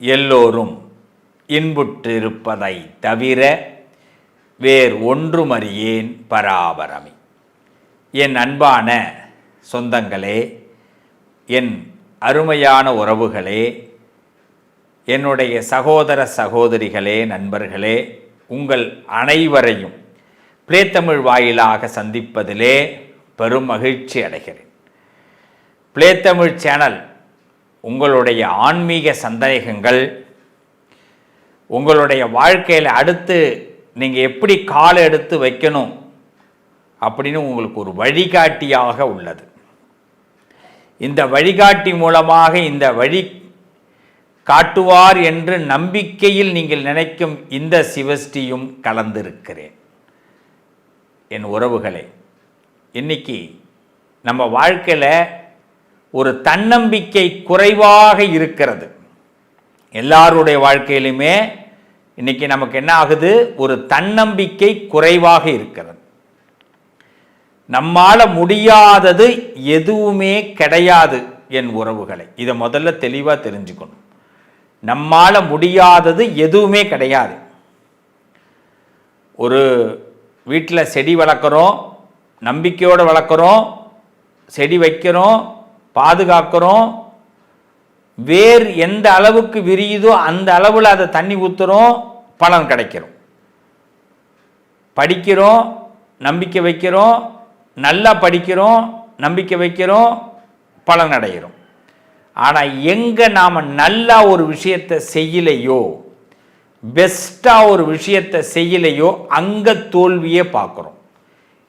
எல்லோரும் இன்புற்றிருப்பதை தவிர வேறு ஒன்றுமறியேன் பராபரமி. என் அன்பான சொந்தங்களே என் அருமையான உறவுகளே என்னுடைய சகோதர சகோதரிகளே நண்பர்களே உங்கள் அனைவரையும் பிளேத்தமிழ் வாயிலாக சந்திப்பதிலே பெரும் மகிழ்ச்சி அடைகிறேன். பிளேத்தமிழ் சேனல் உங்களுடைய ஆன்மீக சந்தேகங்கள் உங்களுடைய வாழ்க்கையில் அடுத்து நீங்கள் எப்படி காலை எடுத்து வைக்கணும் அப்படின்னு உங்களுக்கு ஒரு வழிகாட்டியாக உள்ளது. இந்த வழிகாட்டி மூலமாக இந்த வழி காட்டுவார் என்று நம்பிக்கையில் நீங்கள் நினைக்கும் இந்த சிவஸ்டியும் கலந்திருக்கிறேன். என் உறவுகளே இன்னைக்கு நம்ம வாழ்க்கையில் ஒரு தன்னம்பிக்கை குறைவாக இருக்கிறது. எல்லாருடைய வாழ்க்கையிலுமே இன்னைக்கு நமக்கு என்ன ஆகுது? ஒரு தன்னம்பிக்கை குறைவாக இருக்கிறது. நம்மால முடியாதது எதுவுமே கிடையாது என் உறவுகளை. இதை முதல்ல தெளிவாக தெரிஞ்சுக்கணும். நம்மால முடியாதது எதுவுமே கிடையாது. ஒரு வீட்டில் செடி வளர்க்குறோம் நம்பிக்கையோடு வளர்க்குறோம் செடி வைக்கிறோம் பாதுகாக்கிறோம். வேர் எந்த அளவுக்கு விரியுதோ அந்த அளவில் அதை தண்ணி ஊற்றுறோம் பலன் கிடைக்கிறோம். படிக்கிறோம் நம்பிக்கை வைக்கிறோம் நல்லா படிக்கிறோம் நம்பிக்கை வைக்கிறோம் பலன் அடைகிறோம். ஆனால் எங்கே நாம் நல்லா ஒரு விஷயத்தை செய்யலையோ பெஸ்ட்டாக ஒரு விஷயத்தை செய்யலையோ அங்கே தோல்வியே பார்க்குறோம்.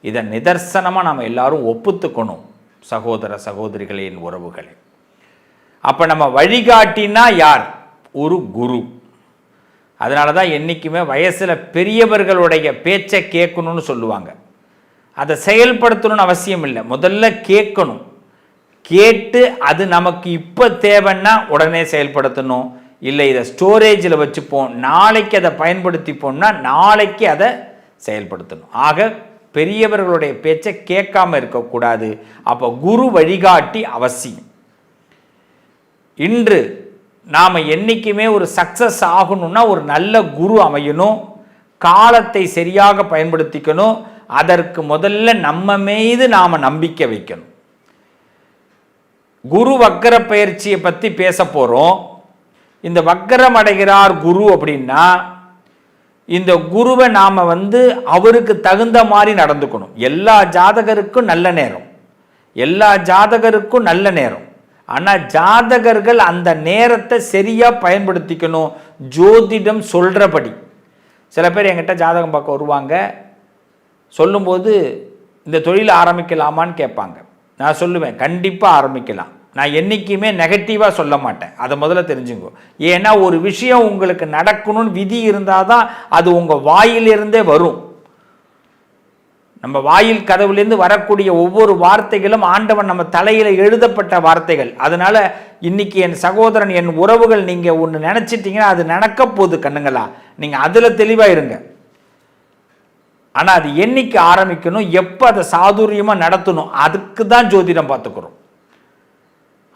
இதை நிதர்சனமாக நாம் எல்லாரும் ஒப்புத்துக்கணும். சகோதர சகோதரிகளின் உறவுகளே. அப்போ நம்ம வழிகாட்டினா யார்? ஒரு குரு. அதனால தான் என்றைக்குமே வயசில் பெரியவர்களுடைய பேச்சை கேட்கணும்னு சொல்லுவாங்க. அதை செயல்படுத்தணும்னு அவசியம் இல்லை. முதல்ல கேட்கணும். கேட்டு அது நமக்கு இப்போ தேவைன்னா உடனே செயல்படுத்தணும். இல்லை இதை ஸ்டோரேஜில் வச்சுப்போம். நாளைக்கு அதை பயன்படுத்திப்போம்னா நாளைக்கு அதை செயல்படுத்தணும். ஆக பெரியவர்களுடைய பேச்சை கேட்காம இருக்கக்கூடாது. அப்போ குரு வழிகாட்டி அவசியம். இன்று நாம் என்றைக்குமே ஒரு சக்ஸஸ் ஆகணும்னா ஒரு நல்ல குரு அமையணும். காலத்தை சரியாக பயன்படுத்திக்கணும். அதற்கு முதல்ல நம்ம மீது நாம் நம்பிக்கை வைக்கணும். குரு வக்கர பயிற்சியை பற்றி பேச போகிறோம் இந்த வக்கரம் அடைகிறார் குரு அப்படின்னா இந்த குருவை நாம் வந்து அவருக்கு தகுந்த மாதிரி நடந்துக்கணும். எல்லா ஜாதகருக்கும் நல்ல நேரம். எல்லா ஜாதகருக்கும் நல்ல நேரம். ஆனால் ஜாதகர்கள் அந்த நேரத்தை சரியாக பயன்படுத்திக்கணும். ஜோதிடம் சொல்கிறபடி சில பேர் என்கிட்ட ஜாதகம் பார்க்க வருவாங்க. சொல்லும்போது இந்த தொழில் ஆரம்பிக்கலாமான்னு கேட்பாங்க. நான் சொல்லுவேன் கண்டிப்பாக ஆரம்பிக்கலாம். நான் என்றைக்குமே நெகட்டிவாக சொல்ல மாட்டேன். அதை முதல்ல தெரிஞ்சுங்கோ. ஏன்னா ஒரு விஷயம் உங்களுக்கு நடக்கணும்னு விதி இருந்தால் தான் அது உங்கள் வாயிலிருந்தே வரும். நம்ம வாயில் கதவுலேருந்து வரக்கூடிய ஒவ்வொரு வார்த்தைகளும் ஆண்டவன் நம்ம தலையில் எழுதப்பட்ட வார்த்தைகள். அதனால் இன்னைக்கு என் சகோதரன் என் உறவுகள் நீங்கள் ஒன்று நினச்சிட்டிங்கன்னா அது நடக்க போகுது கண்ணுங்களா? நீங்கள் அதில் தெளிவாக இருங்க. ஆனால் அது என்னைக்கு ஆரம்பிக்கணும் எப்போ அதை சாதுரியமாக நடத்தணும் அதுக்கு தான் ஜோதிடம் பார்த்துக்கிறோம்.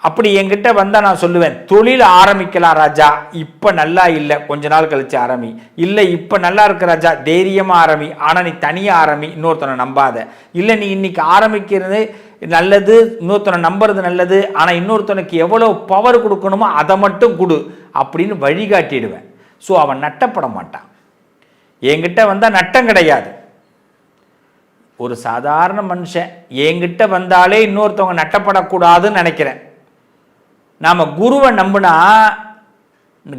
அப்படி என்கிட்ட வந்தால் நான் சொல்லுவேன் தொழில் ஆரம்பிக்கலாம் ராஜா இப்போ நல்லா இல்லை கொஞ்ச நாள் கழிச்சு ஆரம்பி. இல்லை இப்போ நல்லா இருக்க ராஜா தைரியமாக ஆரம்பி ஆனால் நீ தனியாக ஆரம்பி இன்னொருத்தனை நம்பாத. இல்லை நீ இன்னைக்கு ஆரம்பிக்கிறது நல்லது இன்னொருத்தனை நம்புறது நல்லது ஆனால் இன்னொருத்தனுக்கு எவ்வளோ பவர் கொடுக்கணுமோ அதை மட்டும் கொடு அப்படின்னு வழிகாட்டிடுவேன். ஸோ அவன் நட்டப்பட மாட்டான். என்கிட்ட வந்தால் நட்டம் கிடையாது. ஒரு சாதாரண மனுஷன் என்கிட்ட வந்தாலே இன்னொருத்தவங்க நட்டப்படக்கூடாதுன்னு நினைக்கிறேன். நாம் குருவை நம்பினா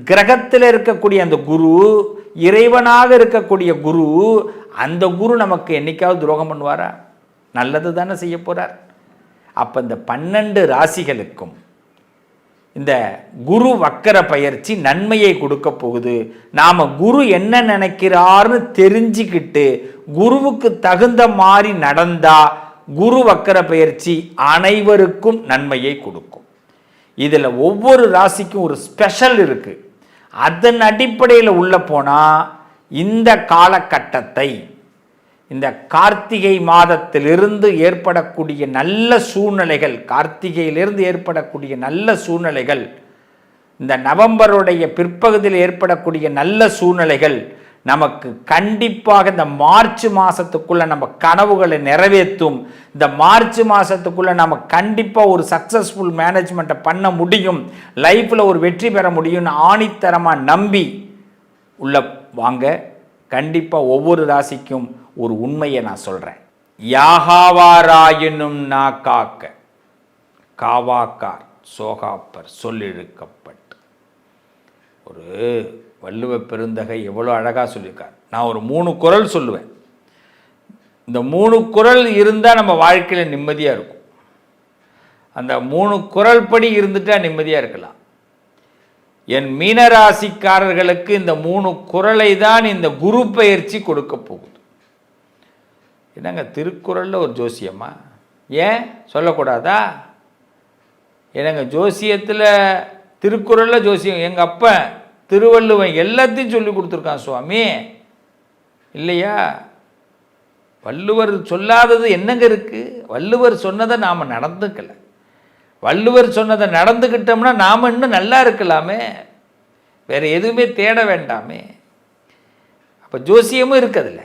கிரகத்தில் இருக்கக்கூடிய அந்த குரு இறைவனாக இருக்கக்கூடிய குரு அந்த குரு நமக்கு என்னைக்காவது துரோகம் பண்ணுவாரா? நல்லது தானே செய்ய போகிறார் அப்போ இந்த பன்னெண்டு ராசிகளுக்கும் இந்த குரு வக்கர பயிற்சி நன்மையை கொடுக்க போகுது. நாம் குரு என்ன நினைக்கிறார்னு தெரிஞ்சுக்கிட்டு குருவுக்கு தகுந்த மாதிரி நடந்தா குரு வக்கர பயிற்சி அனைவருக்கும் நன்மையை கொடுக்கும். இதில் ஒவ்வொரு ராசிக்கும் ஒரு ஸ்பெஷல் இருக்குது அதன் அடிப்படையில் உள்ள போனால் இந்த காலகட்டத்தை இந்த கார்த்திகை மாதத்திலிருந்து ஏற்படக்கூடிய நல்ல சூழ்நிலைகள் கார்த்திகையிலிருந்து ஏற்படக்கூடிய நல்ல சூழ்நிலைகள் இந்த நவம்பருடைய பிற்பகுதியில் ஏற்படக்கூடிய நல்ல சூழ்நிலைகள் நமக்கு கண்டிப்பாக இந்த மார்ச் மாதத்துக்குள்ளே நம்ம கனவுகளை நிறைவேற்றும். இந்த மார்ச் மாதத்துக்குள்ளே நம்ம கண்டிப்பாக ஒரு சக்ஸஸ்ஃபுல் மேனேஜ்மெண்ட்டை பண்ண முடியும். லைஃப்பில் ஒரு வெற்றி பெற முடியும்னு ஆணித்தரமாக நம்பி உள்ள வாங்க. கண்டிப்பாக ஒவ்வொரு ராசிக்கும் ஒரு உண்மையை நான் சொல்கிறேன் யாகாவாராயினும் நா காக்க. காவாக்கார் சோகாப்பர் சொல்லிழுக்கப்பட்டு. ஒரு வள்ளுவ பெருந்தகை எவ்வளோ அழகாக சொல்லியிருக்கார். நான் ஒரு மூணு குரல் சொல்லுவேன். இந்த மூணு குரல் இருந்தால் நம்ம வாழ்க்கையில் நிம்மதியாக இருக்கும். அந்த மூணு குரல் படி இருந்துட்டால் நிம்மதியாக இருக்கலாம். என் மீனராசிக்காரர்களுக்கு இந்த மூணு குரலை தான் இந்த குரு பயிற்சி கொடுக்க போகுது. என்னங்க திருக்குறளில் ஒரு ஜோசியம்மா ஏன்? சொல்லக்கூடாதா? என்னங்க ஜோசியத்தில் திருக்குறளில் ஜோசியம் எங்கள் அப்பன் திருவள்ளுவன் எல்லாத்தையும் சொல்லி கொடுத்துருக்கான் சுவாமி. இல்லையா? வள்ளுவர் சொல்லாதது என்னங்க இருக்குது வள்ளுவர் சொன்னதை நாம் நடந்துக்கலை. வள்ளுவர் சொன்னதை நடந்துக்கிட்டோம்னா நாம் இன்னும் நல்லா இருக்கலாமே. வேறு எதுவுமே தேட வேண்டாமே. அப்போ ஜோசியமும் இருக்குதுல்ல.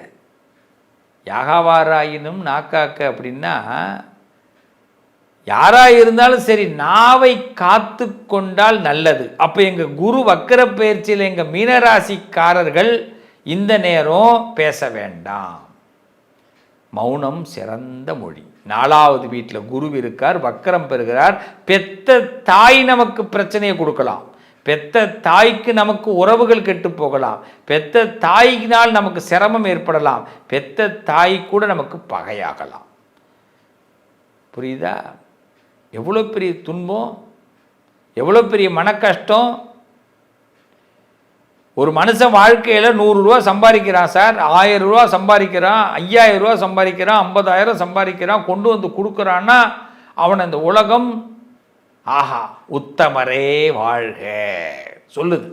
யாகாவாராயினும் நாக்காக்க அப்படின்னா யாராக இருந்தாலும் சரி நாவை காத்து கொண்டால் நல்லது. அப்போ எங்கள் குரு வக்கர பயிற்சியில் எங்கள் மீனராசிக்காரர்கள் இந்த நேரம் பேச வேண்டாம். மௌனம் சிறந்த மொழி. நாலாவது வீட்டில் குரு இருக்கார் வக்கரம் பெறுகிறார். பெத்த தாய் நமக்கு பிரச்சனையை கொடுக்கலாம். பெத்த தாய்க்கு நமக்கு உறவுகள் கெட்டு போகலாம். பெத்த தாயினால் நமக்கு சிரமம் ஏற்படலாம். பெத்த தாய் கூட நமக்கு பகையாகலாம். புரியுதா? எவ்வளோ பெரிய துன்பம் எவ்வளோ பெரிய மன கஷ்டம் ஒரு மனுஷன் வாழ்க்கையில் நூறுரூவா சம்பாதிக்கிறான் சார் ஆயிரம் ரூபா சம்பாதிக்கிறான் ஐயாயிரம் ரூபா சம்பாதிக்கிறான் ஐம்பதாயிரம் சம்பாதிக்கிறான் கொண்டு வந்து கொடுக்குறான்னா அவன் அந்த உலகம் ஆஹா உத்தமரே வாழ்க. சொல்லுது.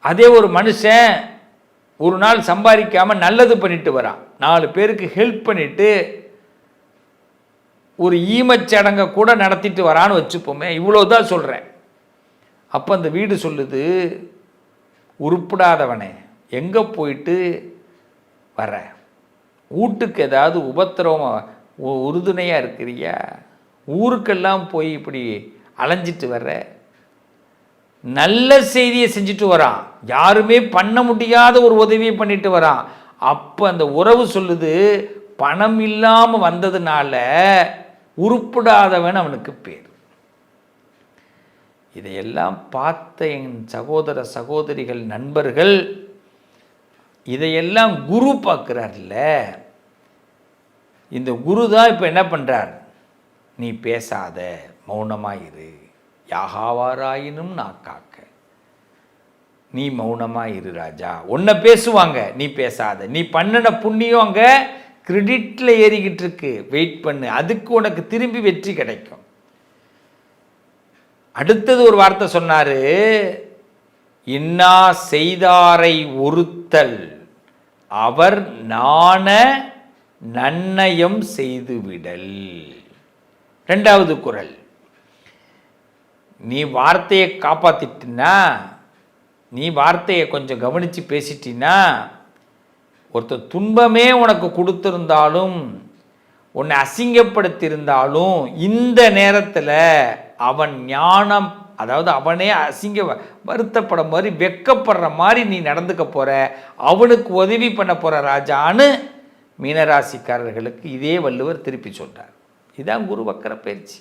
அதே ஒரு மனுஷன் ஒரு நாள் சம்பாதிக்காமல் நல்லது பண்ணிட்டு வரான். நாலு பேருக்கு ஹெல்ப் பண்ணிவிட்டு ஒரு ஈமச்சடங்கை கூட நடத்திட்டு வரான்னு வச்சுப்போமே இவ்வளோ தான் சொல்கிறேன் அப்போ அந்த வீடு சொல்லுது உருப்படாதவனே எங்கே போயிட்டு வர? வீட்டுக்கு ஏதாவது உபத்திரவம் உறுதுணையாக இருக்கிறியா? ஊருக்கெல்லாம் போய் இப்படி அலைஞ்சிட்டு வர்ற? நல்ல செய்தியை செஞ்சுட்டு வரான். யாருமே பண்ண முடியாத ஒரு உதவியை பண்ணிட்டு வரான். அப்போ அந்த உறவு சொல்லுது பணம் இல்லாமல் வந்ததுனால உருப்படாதவன் அவனுக்கு பேர். இதையெல்லாம் பார்த்த என் சகோதர சகோதரிகள் நண்பர்கள் இதையெல்லாம் குரு பார்க்குறார்ல. இந்த குரு தான் இப்போ என்ன பண்ணுறார் நீ பேசாத இரு யாகாவாராயினும் நான் காக்க. நீ மௌனமாக இரு ராஜா. உன்னை பேசுவாங்க நீ பேசாத. நீ பண்ணின புண்ணியம் அங்கே கிரெடிட்டில் ஏறிக்கிட்டு இருக்கு வெயிட் பண்ணு. அதுக்கு உனக்கு திரும்பி வெற்றி கிடைக்கும். அடுத்தது ஒரு வார்த்தை சொன்னார். இன்னா செய்தாரை ஒருத்தல். அவர் நாண நன்னயம் செய்துவிடல். ரெண்டாவது குரல். நீ வார்த்தையை காப்பாற்றிட்டினா நீ வார்த்தையை கொஞ்சம் கவனித்து பேசிட்டினா ஒருத்தர் துன்பமே உனக்கு கொடுத்துருந்தாலும் உன்னை அசிங்கப்படுத்தியிருந்தாலும் இந்த நேரத்தில் அவன் ஞானம் அதாவது அவனே அசிங்க வருத்தப்பட மாதிரி வெக்கப்படுற மாதிரி நீ நடந்துக்க போகிற அவனுக்கு உதவி பண்ண போகிற ராஜான்னு மீனராசிக்காரர்களுக்கு இதே வள்ளுவர் திருப்பி சொல்கிறார் இதுதான் குரு வக்கர பயிற்சி.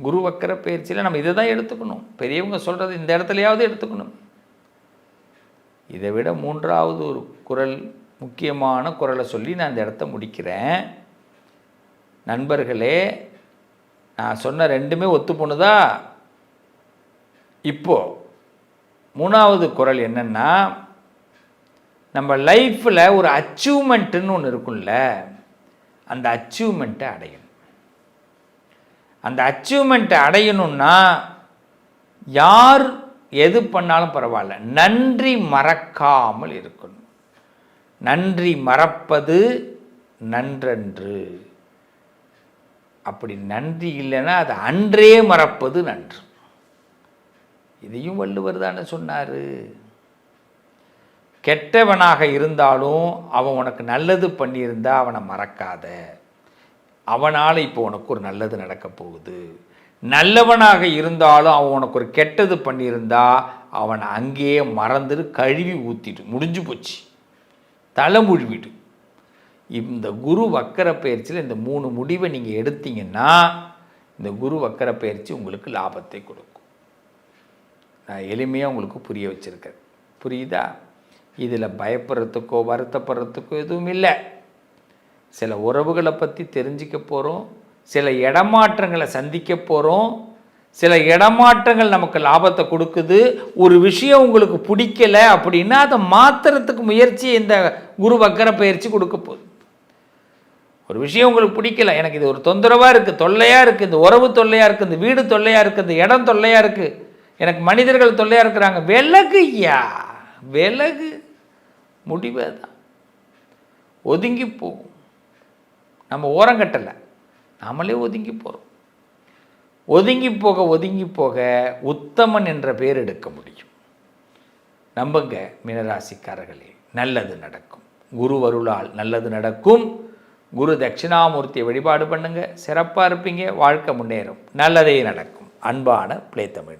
குரு வக்கர பயிற்சியில் நம்ம இதை தான் எடுத்துக்கணும். பெரியவங்க சொல்கிறது இந்த இடத்துலையாவது எடுத்துக்கணும். இதை விட மூன்றாவது ஒரு குரல் முக்கியமான குரலை சொல்லி நான் இந்த இடத்த முடிக்கிறேன். நண்பர்களே நான் சொன்ன ரெண்டுமே ஒத்து போணுதா இப்போது மூணாவது குரல் என்னென்னா நம்ம லைஃப்பில் ஒரு அச்சீவ்மெண்ட்டுன்னு ஒன்று இருக்கும்ல அந்த அச்சீவ்மெண்ட்டை அடையணும். அந்த அச்சீவ்மெண்ட்டை அடையணும்னா யார் எது பண்ணாலும் பரவாயில்ல. நன்றி மறக்காமல் இருக்கணும். நன்றி மறப்பது நன்றன்று. அப்படி நன்றி இல்லைன்னா அது அன்றே மறப்பது நன்று. இதையும் வள்ளுவர் தானே சொன்னார். கெட்டவனாக இருந்தாலும் அவன் உனக்கு நல்லது பண்ணியிருந்தா அவனை மறக்காத. அவனால் இப்போ உனக்கு ஒரு நல்லது நடக்க போகுது. நல்லவனாக இருந்தாலும் அவன் உனக்கு ஒரு கெட்டது பண்ணியிருந்தா அவனை அங்கேயே மறந்துடு கழுவி ஊற்றிட்டு முடிஞ்சு போச்சு. தலை முழுவிடு இந்த குரு வக்கர பயிற்சியில் இந்த மூணு முடிவை நீங்கள் எடுத்தீங்கன்னா இந்த குரு வக்கர பயிற்சி உங்களுக்கு லாபத்தை கொடுக்கும். நான் எளிமையாக உங்களுக்கு புரிய வச்சுருக்கேன். புரியுதா? இதில் பயப்படுறதுக்கோ வருத்தப்படுறதுக்கோ எதுவும் இல்லை. சில உறவுகளை பற்றி தெரிஞ்சிக்க போகிறோம் சில இடமாற்றங்களை சந்திக்க போகிறோம் சில இடமாற்றங்கள் நமக்கு லாபத்தை கொடுக்குது. ஒரு விஷயம் உங்களுக்கு பிடிக்கல அப்படின்னா அதை மாற்றுறதுக்கு முயற்சி இந்த குரு வக்கர பயிற்சி கொடுக்க போகுது. ஒரு விஷயம் உங்களுக்கு பிடிக்கல எனக்கு இது ஒரு தொந்தரவாக இருக்குது தொல்லையாக இருக்குது இந்த உறவு தொல்லையாக இருக்குது இந்த வீடு தொல்லையாக இருக்குது இந்த இடம் தொல்லையாக இருக்குது எனக்கு மனிதர்கள் தொல்லையாக இருக்கிறாங்க. விலகு ஐயா விலகு. முடிவே தான் ஒதுங்கி போகும். நம்ம ஓரங்கட்டலை நாமளே ஒதுங்கி போகிறோம் ஒதுங்கி போக ஒதுங்கி போக உத்தமன் என்ற பேர் எடுக்க முடியும். நம்புங்க மீனராசிக்காரர்களே நல்லது நடக்கும். குரு வருளால் நல்லது நடக்கும். குரு தட்சிணாமூர்த்தியை வழிபாடு பண்ணுங்க. சிறப்பாக இருப்பீங்க. வாழ்க்கை முன்னேறும். நல்லதே நடக்கும். அன்பான பிளே தமிழ்